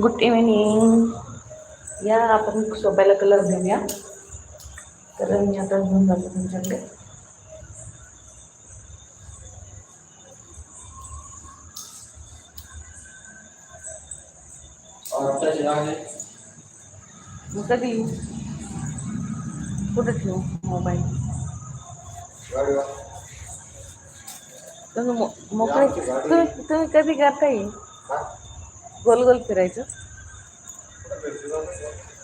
Good evening या आपण सोप्याला colour देऊया तर मी आता घेऊन जातो तुमच्याकडे कधी? येऊ कुठं ठेवू मोबाईल तुम्ही मोकळे तुम्ही तुम्ही कधी करता येईल गोल गोल फिरायचं.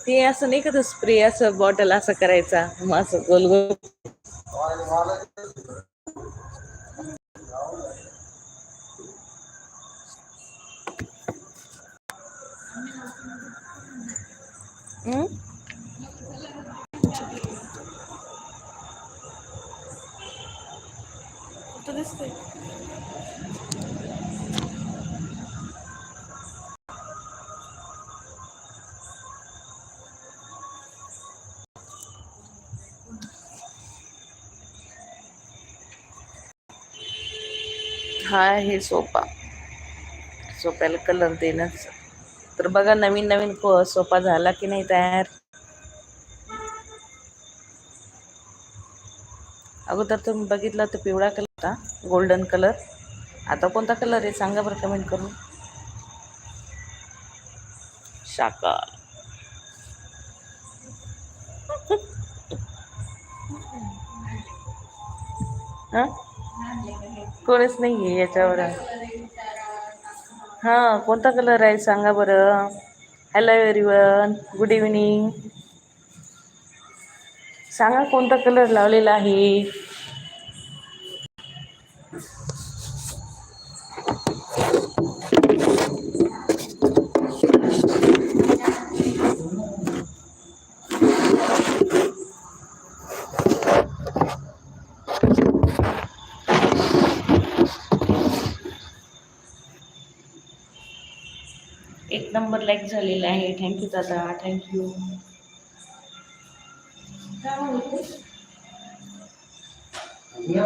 ते? असं नाही का तो स्प्रे असं बॉटल असं करायचा? मग असं गोल गोल हं? हा आहे सोफा सोफ्याला कलर देणंच. तर बघा नवीन नवीन को- सोफा झाला की नाही तयार? अगोदर तुम्ही बघितला तर पिवळा कलर होता गोल्डन कलर आता कोणता कलर आहे? सांगा बरं कमेंट करून. शाका हा? कोणीच नाही आहे याच्यावर. हां कोणता कलर आहे सांगा बरं? हॅलो एव्हरीवन गुड इव्हनिंग सांगा कोणता कलर लावलेला आहे? एक नंबर लाईक झालेला आहे. थँक्यू दादा थँक्यू दुनिया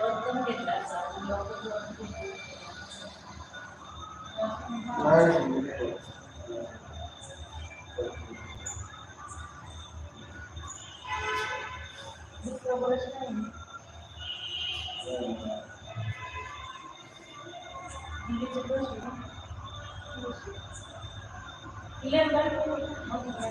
आहे, आवाज पण होतोय.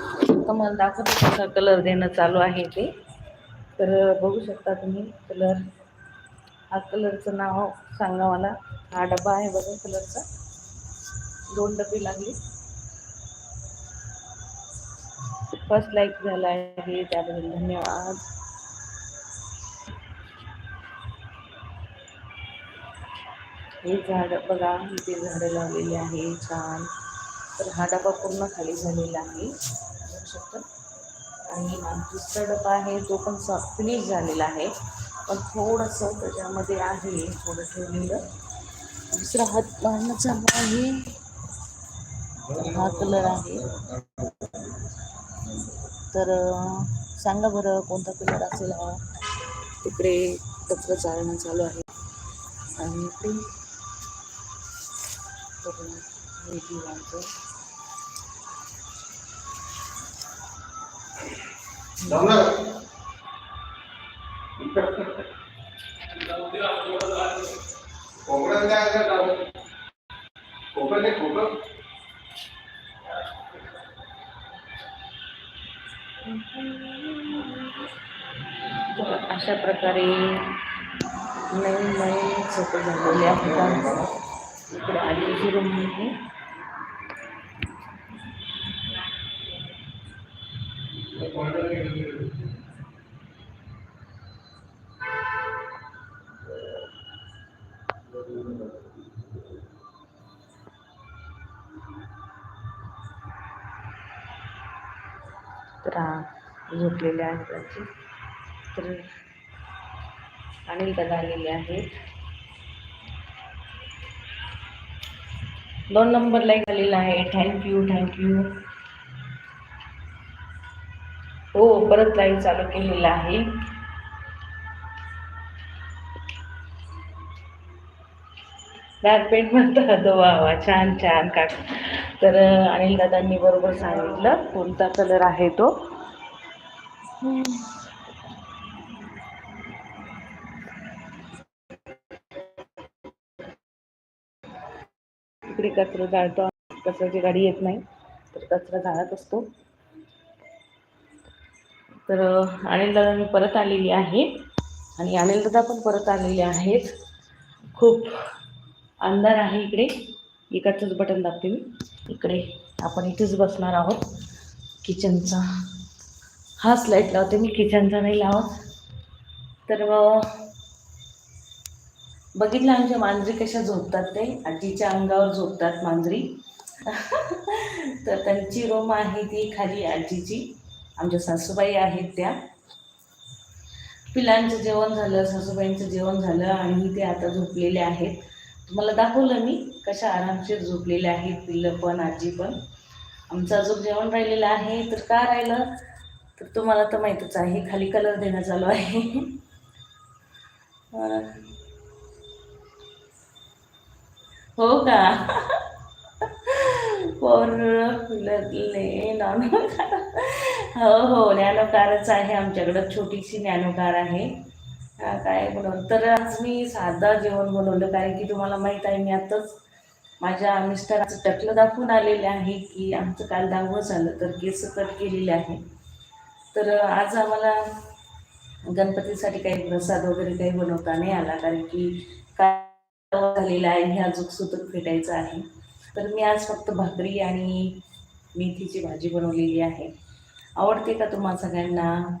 चालू. मला मोकळे तुम्हाला दाखवतो कसा कलर देणं चालू आहे ते. तर बघू शकता तुम्ही कलर हा कलरचं नाव सांगा मला. हा डबा आहे बघा कलरचा दोन डबे लागले. फर्स्ट लाईक झाला आहे. त्याबद्दल धन्यवाद. हे झाड बघा इथे झाडं लावलेली आहे. छान. तर हा डबा पूर्ण खाली झालेला आहे. शकता. आणि दुसरा डबा आहे तो पण फिनिश झालेला आहे. पण थोडंसं त्याच्यामध्ये आहे थोडं ठेवलेलं. दुसरा हात मारणं चालू आहे. हा कलर आहे. तर सांगा बरं कोणता कलर असेल हा? तिकडे कचरा चालणं चालू आहे. आणि इकडे बघा, हे दिवांचं. कोकणात काय आहे का? कोकण आहे, कोकण तर अशा प्रकारे नवीन नवीन सोपं झालेले आहेत आमचं. इकडे आजीची रूम आहे तर झोपलेले आहेत आजी तर अनिल दादा आलेले आहेत दोन नंबरला एक आलेला आहे. थँक्यू थँक्यू हो परत लाईव्ह चालू केलेला आहे. बॅक पेंट म्हणतात वा वा छान छान काक. तर अनिल दादांनी बरोबर सांगितलं कोणता कलर आहे तो? इकडे कचरा जाळतो कचऱ्याची गाडी येत नाही तर कचरा जाळत असतो. तर अनिल दादा मी परत आलेली आहे. आणि अनिल दादा पण परत आलेले आहेत. खूप अंधार आहे इकडे. एकाचंच बटन दाबते मी. इकडे आपण इथेच बसणार आहोत. किचनचा हाच लाइट लावते मी. किचनचा नाही लावत. तर बघितलं आमच्या मांजरी कशा झोपतात ते? आजीच्या अंगावर झोपतात मांजरी. तर त्यांची रूम आहे ती खाली आजीची. आमच्या सासूबाई आहेत त्या. पिलांचं जेवण झालं सासूबाईंचं जेवण झालं आणि ते आता झोपलेले आहेत. तुम्हाला दाखवलं मी कशा आरामशीर झोपलेले आहेत पिल्लं पण आजी पण. आमचं अजून जेवण राहिलेलं आहे. तर का राहिलं? तर तुम्हाला तर माहीतच आहे खाली कलर देणं चालू आहे. हो का? पोरले नॉन हो हो नॅनो कारच आहे आमच्याकडं. छोटीशी नॅनो कार आहे काय बनवलं तर आज मी साधा जेवण बनवलं कारण की तुम्हाला माहीत आहे मी आताच माझ्या मिस्टरांचं टकलं दाखवून आलेले आहे की आमचं काल दहावं झालं तर केस कट केलेले आहे. तर आज आम्हाला गणपतीसाठी काही प्रसाद वगैरे काही बनवता नाही आला कारण की काय झालेला आहे हे अजून सुतक फेटायचं आहे. तर मी आज फक्त भाकरी आणि मेथीची भाजी बनवलेली आहे. आवडते का तुम्हाला सगळ्यांना?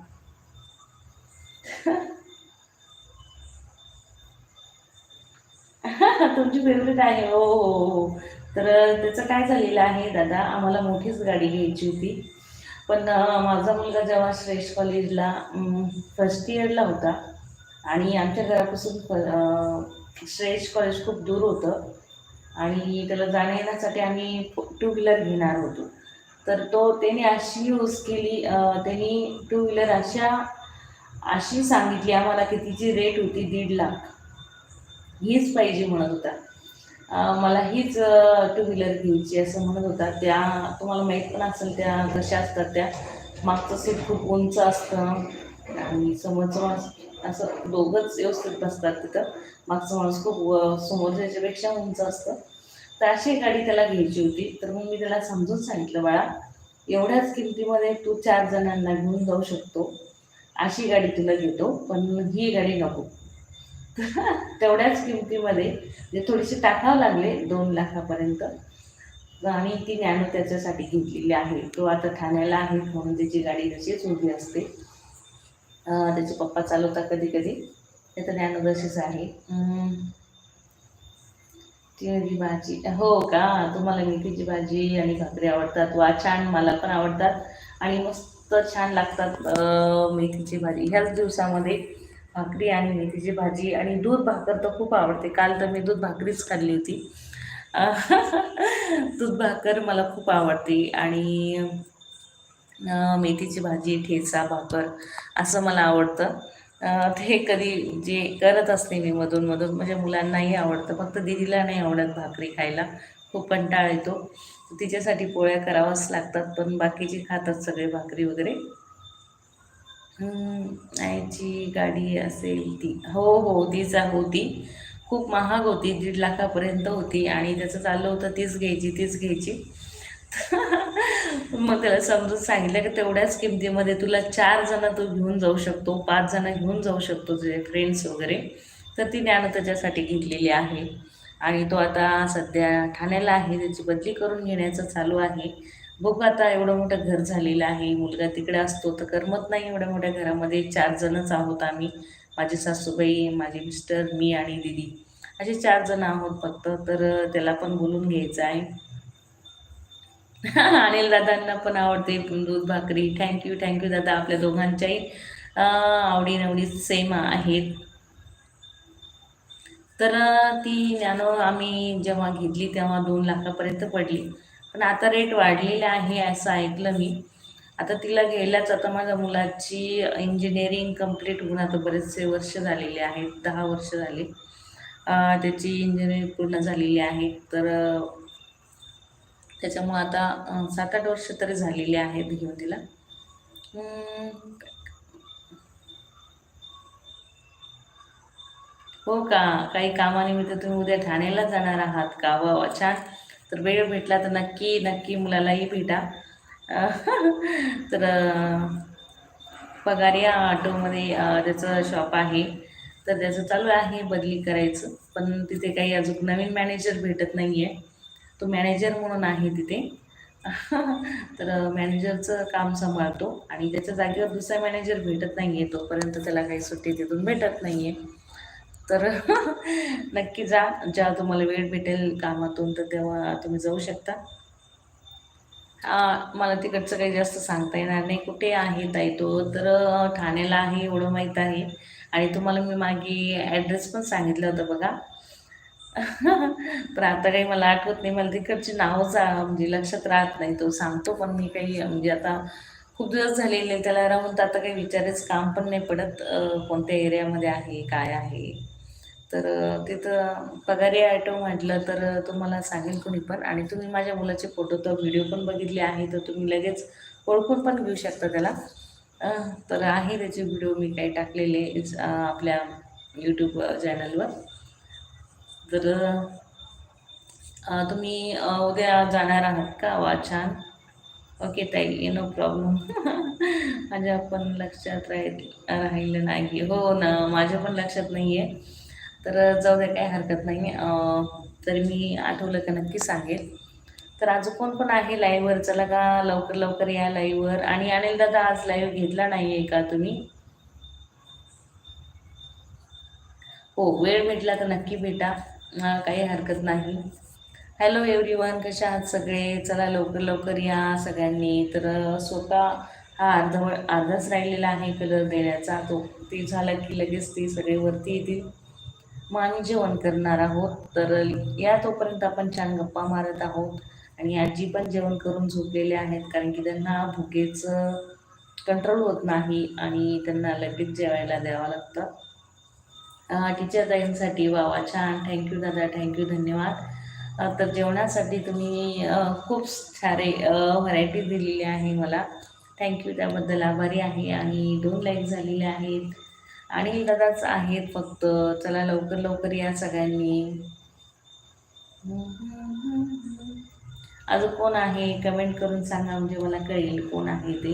तुमची फेवरेट आहे. हो हो हो. तर त्याचं काय झालेलं आहे दादा आम्हाला मोठीच गाडी घ्यायची होती. पण माझा मुलगा जेव्हा श्रेष्ठ कॉलेजला फर्स्ट इयरला होता आणि आमच्या घरापासून फ- श्रेष्ठ कॉलेज खूप दूर होतं. आणि त्याला जाण्या येण्यासाठी आम्ही टू व्हीलर घेणार होतो. तर तो त्याने अशी यूज केली त्यांनी टू व्हीलर अशा अशी सांगितली आम्हाला की तिची रेट होती दीड लाख. हीच पाहिजे म्हणत होता. मला हीच टू व्हीलर घ्यायची असं म्हणत होता. त्या तुम्हाला माहीत पण असेल त्या कशा असतात त्या. मागचं सीट खूप उंच असतं. आणि समोरचं असं दोघंच व्यवस्थित बसतात तिथं. मागचा माणूस खूप समोर समोरच्या उंच असतं. तर अशी गाडी त्याला घ्यायची होती. तर मग मी त्याला समजून सांगितलं बाळा एवढ्याच किमतीमध्ये तू चार जणांना घेऊन जाऊ शकतो. अशी गाडी तुला घेतो पण ही गाडी नको. तेवढ्याच किमतीमध्ये जे थोडेसे टाकावं लागले दोन लाखापर्यंत आणि ती नॅनो त्याच्यासाठी घेतलेली आहे. तो आता ठाण्याला आहे म्हणून त्याची गाडी तशीच उभी असते. त्याचे पप्पा चालवतात कधी कधी ते तर नॅनो आहे. तिळी भाजी. हो का? तुम्हाला मेथीची भाजी आणि भाकरी आवडतात. वा छान. मला पण आवडतात. आणि मस्त छान लागतात मेथीची भाजी. ह्याच दिवसामध्ये भाकरी आणि मेथीची भाजी आणि दूध भाकर तर खूप आवडते. काल तर मी दूध भाकरीच खाल्ली होती. दूध भाकर मला खूप आवडते. आणि मेथीची भाजी ठेचा भाकर असं मला आवडतं. ते कधी जे करत असते मी मधून मधून म्हणजे मुलांनाही आवडतं. फक्त दिदीला नाही आवडत भाकरी खायला. खूप कंटाळ येतो. तिच्यासाठी पोळ्या कराव्याच लागतात पण बाकीचे खातात सगळे भाकरी वगैरे. आईची गाडी असेल ती. हो हो तीचा होती. खूप महाग होती दीड लाखापर्यंत होती आणि त्याचं चाललं होतं तीच घ्यायची तीच घ्यायची. मग त्याला समजून सांगितलं की तेवढ्याच किमतीमध्ये तुला चार जण तू घेऊन जाऊ शकतो पाच जण घेऊन जाऊ शकतो तुझे फ्रेंड्स वगैरे. तर ती ज्ञान त्याच्यासाठी घेतलेली आहे. आणि तो आता सध्या ठाण्याला आहे त्याची बदली करून घेण्याचं चालू आहे. बघू आता एवढं मोठं घर झालेलं आहे मुलगा तिकडे असतो तर करमत नाही एवढ्या मोठ्या घरामध्ये. चार जणच आहोत आम्ही माझी सासूबाई माझे मिस्टर मी आणि दिदी. असे चार जण आहोत फक्त तर त्याला पण बोलून घ्यायचं आहे. अनिल दादांना पण आवडते दूध भाकरी. थँक्यू थँक्यू दादा आपल्या दोघांच्याही. आवडीनवडी सेम आहेत. तर ती नॅनो आम्ही जेव्हा घेतली तेव्हा दोन लाखापर्यंत पडली. पण आता रेट वाढलेला आहे असं ऐकलं मी. आता तिला घ्यायलाच आता माझ्या मुलाची इंजिनिअरिंग कंप्लीट होऊन आता बरेचसे वर्ष झालेले आहेत दहा वर्ष झाले. त्याची इंजिनिअरिंग पूर्ण झालेली आहे. तर त्याच्यामुळं आता सात आठ वर्ष तरी झालेली आहेत घेऊन तिला हो का? काही कामानिमित्त तुम्ही उद्या ठाण्याला जाणार आहात का? वा वा छान. तर वेळ भेटला तर नक्की नक्की मुलालाही भेटा. तर पगार पगारिया ऑटोमध्ये त्याचं शॉप आहे तर त्याचं चालू आहे बदली करायचं. पण तिथे काही अजून नवीन मॅनेजर भेटत नाही आहे तो मॅनेजर म्हणून आहे तिथे. तर मॅनेजरचं काम सांभाळतो आणि त्याच्या जागेवर दुसरा मॅनेजर भेटत नाही आहे तोपर्यंत त्याला काही सुट्टी तिथून भेटत नाही आहे तर नक्की जा. जेव्हा तुम्हाला वेळ भेटेल कामातून तर तेव्हा तुम्ही जाऊ शकता. हा, मला तिकडचं काही जास्त सांगता येणार नाही. कुठे आहे ताई तो? तर ठाण्याला आहे एवढं माहीत आहे. आणि तुम्हाला मी मागे ॲड्रेस पण सांगितलं होतं बघा. पण आता काही मला आठवत नाही. मला तिकडची नावच म्हणजे लक्षात राहत नाही. तो सांगतो पण मी काही म्हणजे आता खूप दिवस झालेले त्याला राहून तर आता काही विचारेच काम पण नाही पडत कोणत्या एरियामध्ये आहे काय आहे. तर तिथं पगारी ॲटो म्हटलं तर तुम्हाला सांगेल कोणी पण. आणि तुम्ही माझ्या मुलाचे फोटो तर व्हिडिओ पण बघितले आहे तर तुम्ही लगेच ओळखून पण घेऊ शकता त्याला. तर आहे त्याचे व्हिडिओ मी काही टाकलेले आपल्या यूट्यूब चॅनलवर तर तुम्ही उद्या जाणार आहात का? वा छान. ओके ताई नो प्रॉब्लेम माझ्या पण लक्षात राहील राहिलं नाही. हो ना माझ्या पण लक्षात नाही आहे तर जाऊ द्या काही हरकत नाही. तर मी आठवलं का नक्की सांगेल. तर आज कोण पण आहे लाईव्हवर चला का लवकर लवकर या लाईव्हवर आणि अनिल दादा आज लाईव्ह घेतला नाही आहे का तुम्ही? हो वेळ भेटला तर नक्की भेटा. काही हरकत नाही. हॅलो एव्हरी वन कशा आहात सगळे? चला लवकर लवकर या सगळ्यांनी. तर स्वतः हा अर्धवळ अर्धाच राहिलेला आहे कलर देण्याचा. तो ते झाला की लगेच ते सगळे वरती येतील. मग आम्ही जेवण करणार आहोत. तर या तोपर्यंत आपण छान गप्पा मारत आहोत. आणि आजी पण जेवण करून झोपलेले आहेत कारण की त्यांना भुकेचं कंट्रोल होत नाही आणि त्यांना लगेच जेवायला द्यावं लागतं. टीचर ताईंसाठी. वा वा छान. थँक्यू दादा. थँक्यू धन्यवाद. तर जेवणासाठी तुम्ही खूप सारे व्हरायटी दिलेली आहे मला. थँक्यू त्याबद्दल आभारी आहे. आणि दोन लाईक झालेले आहेत. आणि दादाच आहेत फक्त. चला लवकर लवकर या सगळ्यांनी. अजून कोण आहे? कमेंट करून सांगा. म्हणजे मला कळेल कोण आहे ते.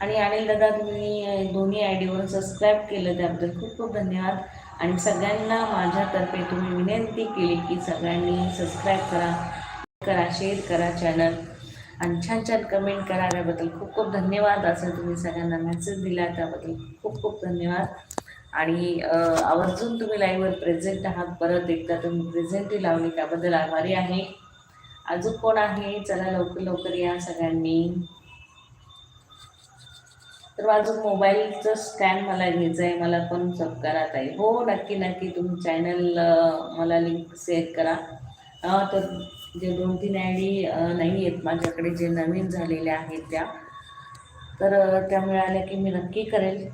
आणि अनिल दादा तुम्ही दोन्ही आय डीवर सबस्क्राईब केलं त्याबद्दल खूप खूप धन्यवाद. आणि सगळ्यांना माझ्यातर्फे तुम्ही विनंती केली की सगळ्यांनी सबस्क्राईब करा करा शेअर करा चॅनल आणि छान छान कमेंट करा त्याबद्दल खूप खूप धन्यवाद. असं तुम्ही सगळ्यांना मेसेज दिला त्याबद्दल खूप खूप धन्यवाद. आणि आवर्जून तुम्ही लाईव्हवर प्रेझेंट आहात. परत एकदा तुम्ही प्रेझेंटही लावली त्याबद्दल आभारी आहे. अजून कोण आहे? चला लवकर लवकर या सगळ्यांनी. तर माझं मोबाईलचं स्टँड मला घ्यायचं आहे. मला पण सब आहे हो नक्की नक्की. तुम्ही चॅनल मला लिंक शेअर करा. तर जे दोन तीन आय डी नाही आहेत माझ्याकडे जे नवीन झालेल्या आहेत त्या. तर त्या मिळाल्या की मी नक्की करेल.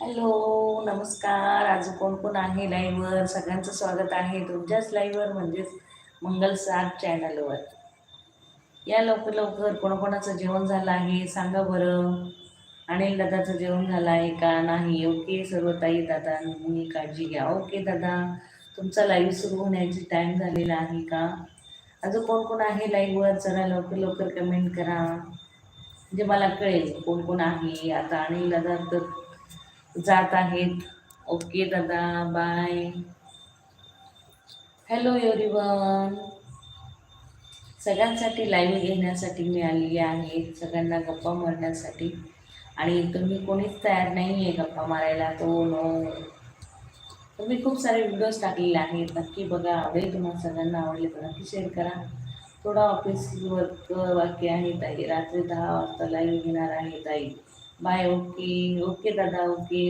हॅलो नमस्कार. आज कोण कोण आहे लाईव्हवर सगळ्यांचं स्वागत आहे तुमच्याच लाईव्हवर म्हणजेच मंगल सात चॅनलवर या लवकर लवकर कोणाकोणाचं जेवण झालं आहे सांगा बरं. अनिल दादाचं जेवण झालं आहे का? नाही. ओके सर्व ताई दादा मी काळजी घ्या. ओके दादा. तुमचा लाईव्ह सुरू होण्याची टाईम झालेला आहे का? अजून कोण कोण आहे लाईव्हवर जरा लवकर लवकर कमेंट करा. म्हणजे मला कळेल कोण कोण आहे. आता अनिल दादा तर जात आहेत. ओके दादा. बाय हॅलो एव्हरीवन सगळ्यांसाठी लाईव्ह घेण्यासाठी मी आलेली आहे. सगळ्यांना गप्पा मारण्यासाठी. आणि तुम्ही कोणीच तयार नाही आहे गप्पा मारायला. तो नो तुम्ही खूप सारे व्हिडिओज टाकलेले आहेत. नक्की बघा. आवडेल तुम्हाला सगळ्यांना आवडले तर नक्की शेअर करा. थोडा ऑफिस वर्क बाकी आहे. ताई रात्री दहा वाजता लाईव्ह घेणार आहे ताई. बाय ओके ओके दादा ओके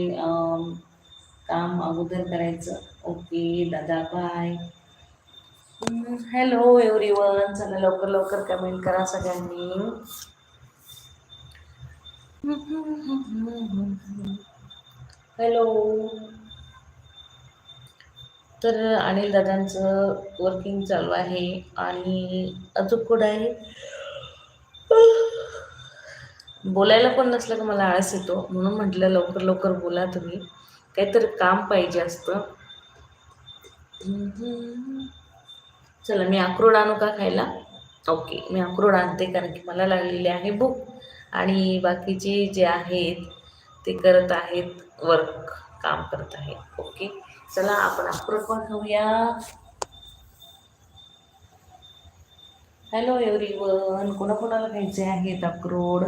काम अगोदर करायचं. ओके दादा बाय हॅलो एव्हरीवन चला लवकर लवकर कमेंट करा सगळ्यांनी. हॅलो. तर अनिल दादांचं वर्किंग चालू आहे आणि अजून कुठं आहे? बोलायला पण नसलं का मला आळस येतो? म्हणून म्हटलं लवकर लवकर बोला तुम्ही. काहीतरी काम पाहिजे असतं. चला मी अक्रोड आणू का खायला? ओके मी अक्रोड आणते कारण की मला लागलेली आहे बुक आणि बाकीचे जे आहेत ते करत आहेत वर्क काम करत आहेत. ओके चला आपण अक्रोड पण खाऊया. हॅलो एव्हरीवन कोणाकोणाला खायचे आहेत अक्रोड?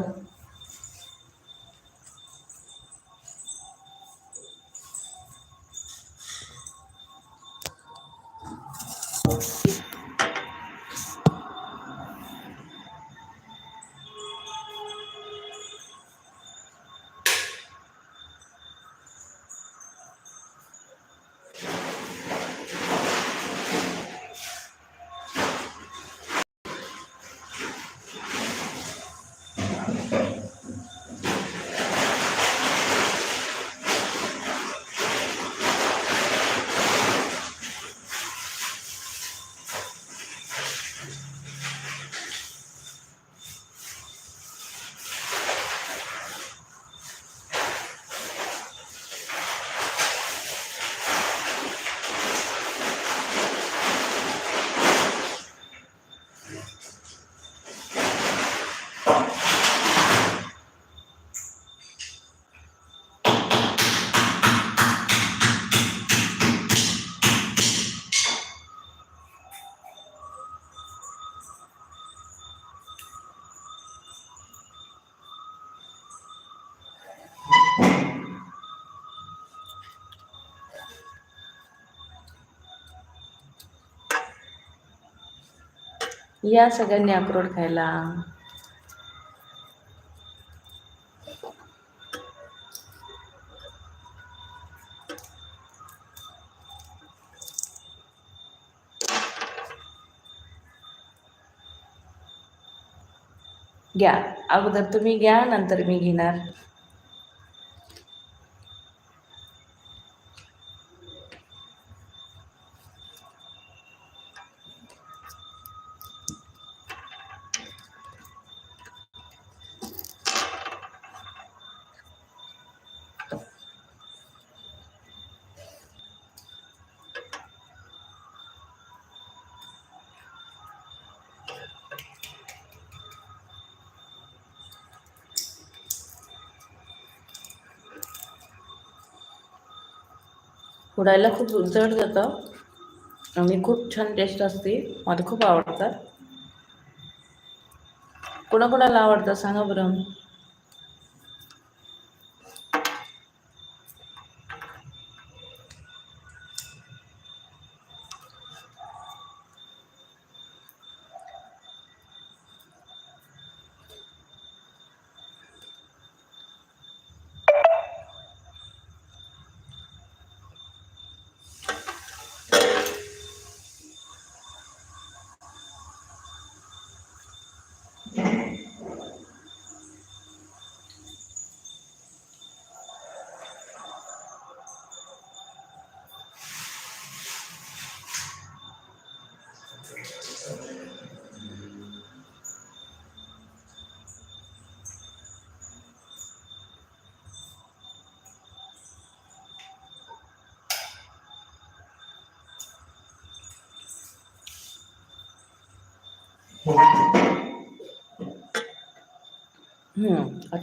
या सगळ्यांनी अक्रोड खायला. घ्या. अगोदर तुम्ही घ्या नंतर मी घेणार. फोडायला खूप जड जातं. आणि खूप छान टेस्ट असते. मला खूप आवडतात. कोणाकोणाला आवडतं? सांगा बरं.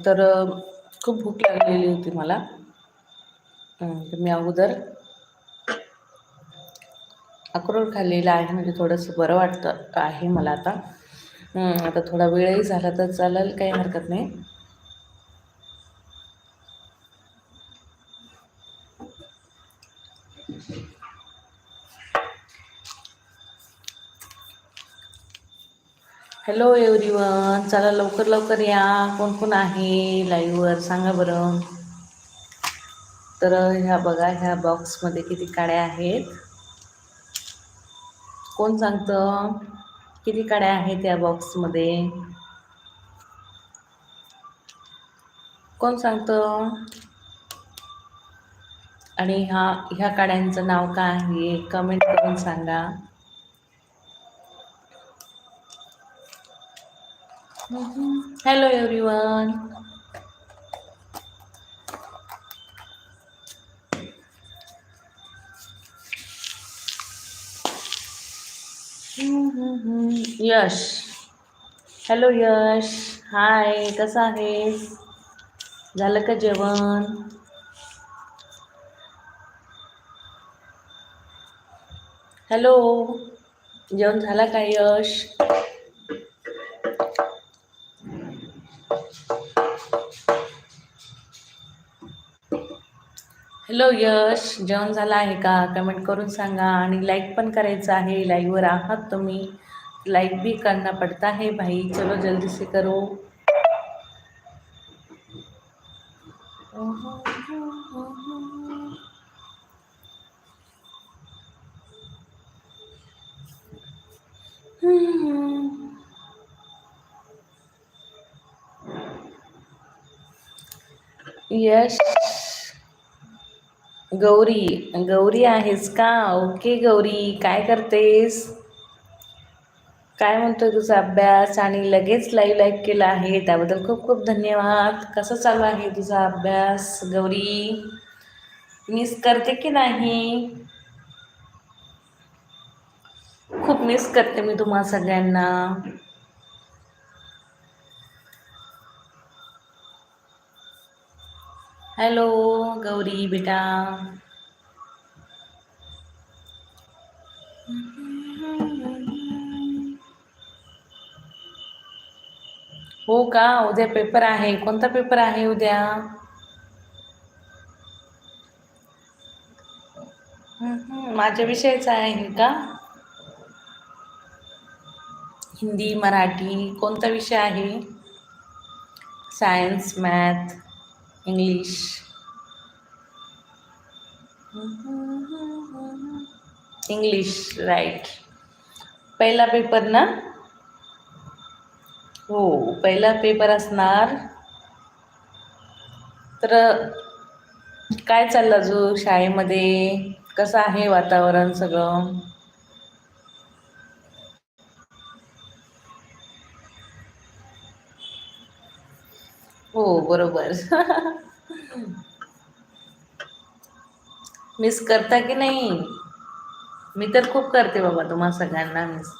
तर खूप भूक लागलेली होती मला. तर मी अगोदर अक्रोड खाल्लेलं आहे म्हणजे थोडंसं बरं वाटतं आहे मला आता. आता थोडा वेळही झाला तर चालेल काही हरकत नाही. हॅलो एव्हरीवन चला लवकर लवकर या. कोण कोण आहे लाईव्हवर सांगा बरं. तर ह्या बघा ह्या बॉक्समध्ये किती काड्या आहेत? कोण सांगतं? किती काड्या आहेत या बॉक्समध्ये कोण सांगतं? आणि ह्या ह्या काड्यांचं नाव काय आहे? कमेंट करून सांगा. Hello everyone Yash hello Yash hi कसं आहेस? झालं का जेवण? हॅलो जेवण झाला का यश हॅलो यश जेवण झालं आहे का? कमेंट करून सांगा आणि लाईक पण करायचं आहे. लाईव्हवर आहात तुम्ही. लाईक भी करना पड़ता है भाई. चलो जल्दी से करो. यश गौरी गौरी आहेस का? ओके गौरी काय करतेस? काय म्हणतोय तुझा अभ्यास? आणि लगेच लाईव्ह लाईक केला आहे त्याबद्दल खूप खूप धन्यवाद. कसं चालू आहे तुझा अभ्यास गौरी? मिस करते की नाही? खूप मिस करते मी तुम्हा सगळ्यांना. हॅलो गौरी बेटा. हो का? उद्या पेपर आहे. कोणता पेपर आहे उद्या? माझ्या विषयाचा आहे का? हिंदी मराठी कोणता विषय आहे? Science math English English right पहिला पेपर ना? हो पहिला पेपर असणार. तर काय चाललं जो शाळेमध्ये? कसं आहे वातावरण सगळं हो बरोबर. मिस करता की नाही? मी तर खूप करते बाबा तुम्हा सगळ्यांना मिस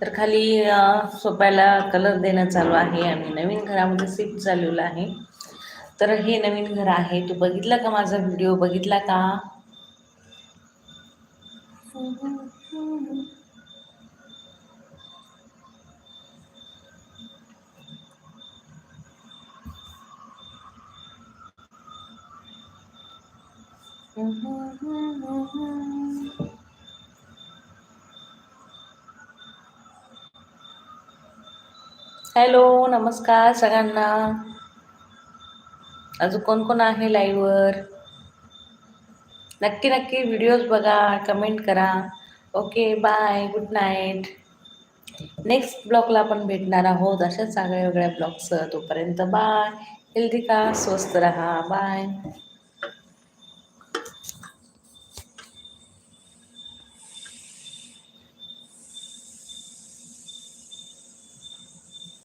तर खाली सोप्याला कलर देणं चालू आहे आम्ही नवीन घरामध्ये शिफ्ट झालेलो आहे. तर हे नवीन घर आहे. तू बघितला का माझा व्हिडिओ बघितला का? हॅलो नमस्कार सगळ्यांना. अजून कोण कोण आहे लाईव्हवर नक्की नक्की व्हिडिओज बघा कमेंट करा. Okay bye good night next ब्लॉगला आपण भेटणार आहोत अशाच सगळ्या वेगळ्या ब्लॉग्स तोपर्यंत बाय हेल्दी का स्वस्त राहा. बाय